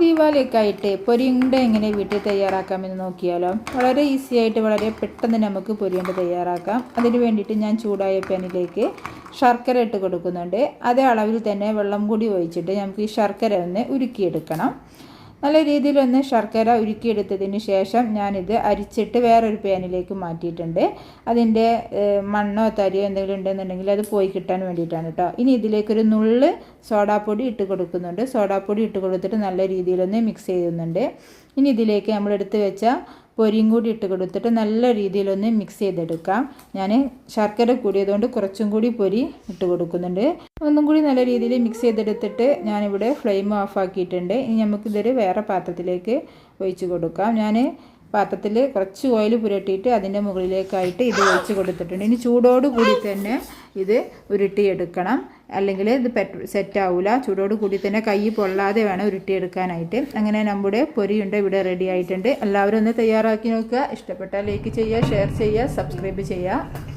ദീപാവലിയൊക്കെ ആയിട്ട് പൊരിയുണ്ട എങ്ങനെ വീട്ടിൽ തയ്യാറാക്കാമെന്ന് നോക്കിയാലോ. വളരെ ഈസി ആയിട്ട് വളരെ പെട്ടെന്ന് നമുക്ക് പൊരിയുണ്ട തയ്യാറാക്കാം. അതിന് വേണ്ടിയിട്ട് ഞാൻ ചൂടായ പാനിലേക്ക് ശർക്കര ഇട്ട് കൊടുക്കുന്നുണ്ട്. അതേ അളവിൽ തന്നെ വെള്ളം കൂടി ഒഴിച്ചിട്ട് നമുക്ക് ഈ ശർക്കര ഒന്ന് ഉരുക്കിയെടുക്കണം. നല്ല രീതിയിലൊന്ന് ശർക്കര ഉരുക്കിയെടുത്തതിന് ശേഷം ഞാനിത് അരിച്ചിട്ട് വേറൊരു പാനിലേക്ക് മാറ്റിയിട്ടുണ്ട്. അതിന്റെ മണ്ണോ തരിയോ എന്തെങ്കിലും ഉണ്ടെന്നുണ്ടെങ്കിൽ അത് പോയി കിട്ടാൻ വേണ്ടിയിട്ടാണ് കേട്ടോ. ഇനി ഇതിലേക്കൊരു നുള്ള് സോഡാപ്പൊടി ഇട്ട് കൊടുക്കുന്നുണ്ട്. സോഡാപ്പൊടി ഇട്ട് കൊടുത്തിട്ട് നല്ല രീതിയിലൊന്ന് മിക്സ് ചെയ്യുന്നുണ്ട്. ഇനി ഇതിലേക്ക് നമ്മൾ എടുത്ത് വെച്ച പൊരിയും കൂടി ഇട്ട് കൊടുത്തിട്ട് നല്ല രീതിയിലൊന്ന് മിക്സ് ചെയ്തെടുക്കാം. ഞാൻ ശർക്കര കൂടിയതുകൊണ്ട് കുറച്ചും കൂടി പൊരി ഇട്ട് കൊടുക്കുന്നുണ്ട്. ഒന്നും കൂടി നല്ല രീതിയിൽ മിക്സ് ചെയ്തെടുത്തിട്ട് ഞാനിവിടെ ഫ്ലെയിം ഓഫ് ആക്കിയിട്ടുണ്ട്. ഇനി നമുക്കിതൊരു വേറെ പാത്രത്തിലേക്ക് ഒഴിച്ച് കൊടുക്കാം. ഞാൻ പാത്രത്തിൽ കുറച്ച് ഓയിൽ പുരട്ടിയിട്ട് അതിന്റെ മുകളിലേക്കായിട്ട് ഇത് ഒഴിച്ച് കൊടുത്തിട്ടുണ്ട്. ഇനി ചൂടോട് കൂടി തന്നെ ഇത് ഉരുട്ടിയെടുക്കണം. അല്ലെങ്കിൽ ഇത് പെറ്റ് സെറ്റ് ആവില്ല ചൂടോട് കൂടി തന്നെ കൈ പൊള്ളാതെ വേണം ഉരുട്ടിയെടുക്കാനായിട്ട്. അങ്ങനെ നമ്മുടെ പൊരിയുണ്ട് ഇവിടെ റെഡി ആയിട്ടുണ്ട്. എല്ലാവരും ഒന്ന് തയ്യാറാക്കി നോക്കുക. ഇഷ്ടപ്പെട്ടാൽ ലൈക്ക് ചെയ്യുക ഷെയർ ചെയ്യുക സബ്സ്ക്രൈബ് ചെയ്യുക.